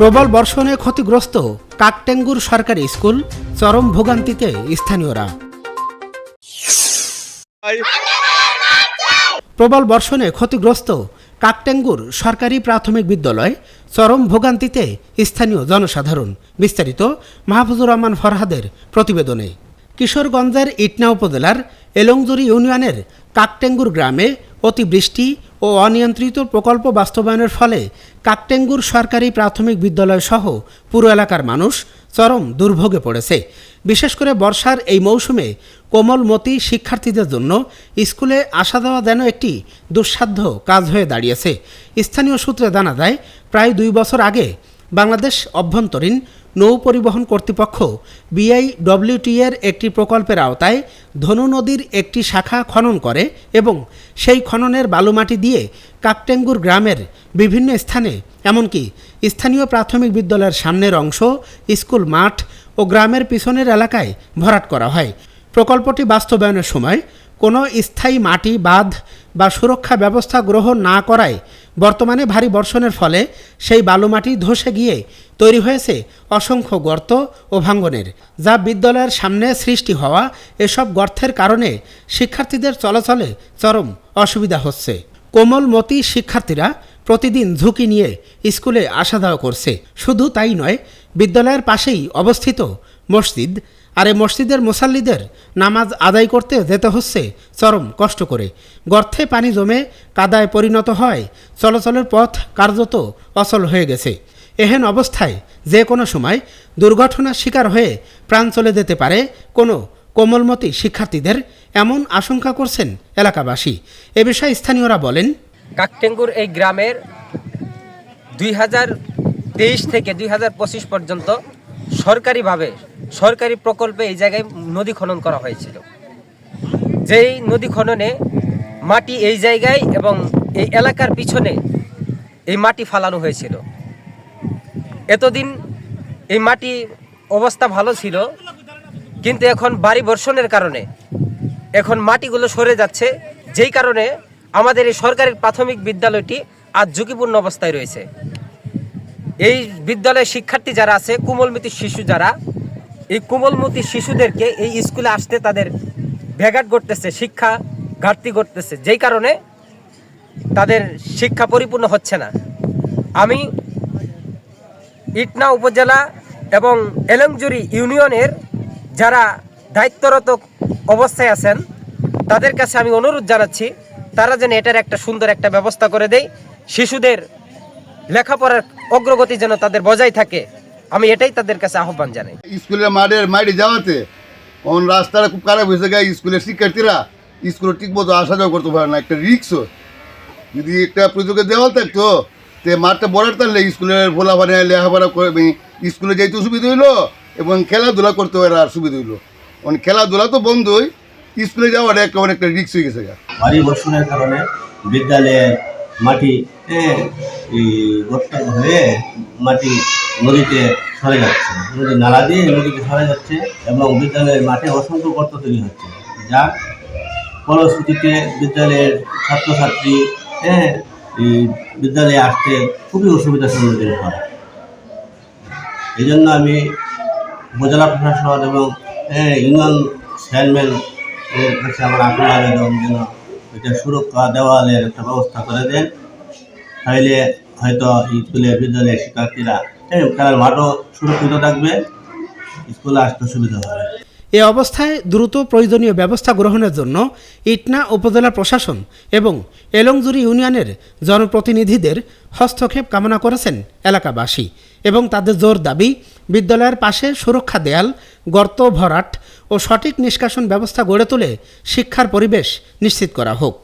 প্রবল বর্ষণে ক্ষতিগ্রস্ত কাকটেঙ্গুর সরকারি স্কুল, চরম ভোগান্তিতে স্থানীয়রা। প্রবল বর্ষণে ক্ষতিগ্রস্ত কাকটেঙ্গুর সরকারি প্রাথমিক বিদ্যালয়, চরম ভোগান্তিতে স্থানীয় জনসাধারণ। বিস্তারিত মাহফুজুর রহমান ফরহাদের প্রতিবেদনে। কিশোরগঞ্জের ইটনা উপজেলার এলংজুরি ইউনিয়নের কাকটেঙ্গুর গ্রামে অতিবৃষ্টি ও অনিয়ন্ত্রিত প্রকল্প বাস্তবায়নের ফলে কাকটেঙ্গুর সরকারি প্রাথমিক বিদ্যালয় সহ পুরো এলাকার মানুষ চরম দুর্ভোগে পড়েছে। বিশেষ করে বর্ষার এই মৌসুমে কোমলমতি শিক্ষার্থীদের জন্য স্কুলে আসা দেওয়া যেন একটি দুঃসাধ্য কাজ হয়ে দাঁড়িয়েছে। স্থানীয় সূত্রে জানা যায়, প্রায় দুই বছর আগে বাংলাদেশ অভ্যন্তরীণ নৌ পরিবহন কর্তৃপক্ষ বিআইডব্লিউটি এর একটি প্রকল্পের আওতায় ধনু নদীর একটি শাখা খনন করে এবং সেই খননের বালুমাটি দিয়ে কাকটেঙ্গুর গ্রামের বিভিন্ন স্থানে, এমনকি স্থানীয় প্রাথমিক বিদ্যালয়ের সামনের অংশ, স্কুল মাঠ ও গ্রামের পিছনের এলাকায় ভরাট করা হয়। প্রকল্পটি বাস্তবায়নের সময় কোনো স্থায়ী মাটি, বাঁধ বা সুরক্ষা ব্যবস্থা গ্রহণ না করায় বর্তমানে ভারী বর্ষণের ফলে সেই বালুমাটি ধসে গিয়ে তৈরি হয়েছে অসংখ্য গর্ত ও ভাঙ্গনের, যা বিদ্যালয়ের সামনে সৃষ্টি হওয়া এসব গর্তের কারণে শিক্ষার্থীদের চলাচলে চরম অসুবিধা হচ্ছে। কোমলমতি শিক্ষার্থীরা প্রতিদিন ঝুঁকি নিয়ে স্কুলে আসা যাওয়া করছে। শুধু তাই নয়, বিদ্যালয়ের পাশেই অবস্থিত মসজিদ। আর এই মসজিদের মুসাল্লিদের নামাজ আদায় করতে যেতে হচ্ছে চরম কষ্ট করে। গর্থে পানি জমে কাদায় পরিণত হয়, চলাচলের পথ কার্যত অচল হয়ে গেছে। এহেন অবস্থায় যে কোনো সময় দুর্ঘটনার শিকার হয়ে প্রাণ চলে যেতে পারে কোনো কোমলমতি শিক্ষার্থীদের, এমন আশঙ্কা করছেন এলাকাবাসী। এ বিষয়ে স্থানীয়রা বলেন কাকটেঙ্গুর এই গ্রামের দুই হাজার তেইশ থেকে দুই হাজার পঁচিশ পর্যন্ত সরকারিভাবে, সরকারি প্রকল্পে এই জায়গায় নদী খনন করা হয়েছিল। যেই নদী খননে মাটি এই জায়গায় এবং এই এলাকার পিছনে এই মাটি ফালানো হয়েছিল। এতদিন এই মাটি অবস্থা ভালো ছিল, কিন্তু এখন বাড়ি বর্ষণের কারণে এখন মাটিগুলো সরে যাচ্ছে। যেই কারণে আমাদের এই সরকারের প্রাথমিক বিদ্যালয়টি আজ ঝুঁকিপূর্ণ অবস্থায় রয়েছে। এই বিদ্যালয়ের শিক্ষার্থী যারা আছে, কোমলমতি শিশু যারা, এই কোমলমতি শিশুদেরকে এই স্কুলে আসতে তাদের ব্যাঘাট ঘটতেছে, শিক্ষা ঘাটতি ঘটতেছে। যেই কারণে তাদের শিক্ষা পরিপূর্ণ হচ্ছে না। আমি ইটনা উপজেলা এবং এলংজুরি ইউনিয়নের যারা দায়িত্বরত অবস্থায় আছেন, তাদের কাছে আমি অনুরোধ জানাচ্ছি তারা যেন এটার একটা সুন্দর একটা ব্যবস্থা করে দেয়। শিশুদের লেখাপড়ার অগ্রগতি যেন তাদের বজায় থাকে। আমি এটাই তাদের কাছে আহ্বান জানাই। স্কুলের মাঠের মাঠে যাওয়াতে অন রাস্তাটা খুব খারাপ হয়েছে গায়ে স্কুলের শিক্ষার্থীরা স্কুলে ঠিক মতো আসা যাওয়া করতে পারে না, একটা রিক্সও যদি একটা প্রযোগে দেওয়া থাকতো, তে মাঠটা বড়ার তাহলে স্কুলের ভোলাপানে লেখাপড়া করে স্কুলে যাইতে সুবিধা হইল, এবং খেলাধুলা করতে আর সুবিধা হইল। মানে খেলাধুলা তো বন্ধই স্কুলে যাওয়াটা একটা অনেকটা রিক্স হয়ে গেছে ভারী বর্ষণের কারণে বিদ্যালয়ের মাটি হ্যাঁ, মাটি নদীতে সরে যাচ্ছে। নদী নালা দিয়ে নদীতে সরে যাচ্ছে এবং বিদ্যালয়ের মাঠে অসংখ্য গর্ত তৈরি হচ্ছে। যার ফলশ্রুতিতে বিদ্যালয়ের ছাত্রছাত্রী হ্যাঁ বিদ্যালয়ে আসতে খুবই অসুবিধার সম্মুখীন হয়। এই জন্য আমি উপজেলা প্রশাসন এবং ইউনিয়ন চেয়ারম্যান এর কাছে আমার আকুল আবেদন যেন এটা সুরক্ষা দেওয়ালের একটা ব্যবস্থা করে দেন। তাহলে হয়তো স্কুলের বিদ্যালয়ের শিক্ষার্থীরা খেলার মাঠও সুরক্ষিত থাকবে, স্কুলে আসতে সুবিধা হবে। এ অবস্থায় দ্রুত প্রয়োজনীয় ব্যবস্থা গ্রহণের জন্য ইটনা উপজেলা প্রশাসন এবং এলংজুরি ইউনিয়নের জনপ্রতিনিধিদের হস্তক্ষেপ কামনা করেছেন এলাকাবাসী এবং তাদের জোর দাবি, বিদ্যালয়ের পাশে সুরক্ষা দেয়াল, গর্ত ভরাট ও সঠিক নিষ্কাশন ব্যবস্থা গড়ে তুলে শিক্ষার পরিবেশ নিশ্চিত করা হোক।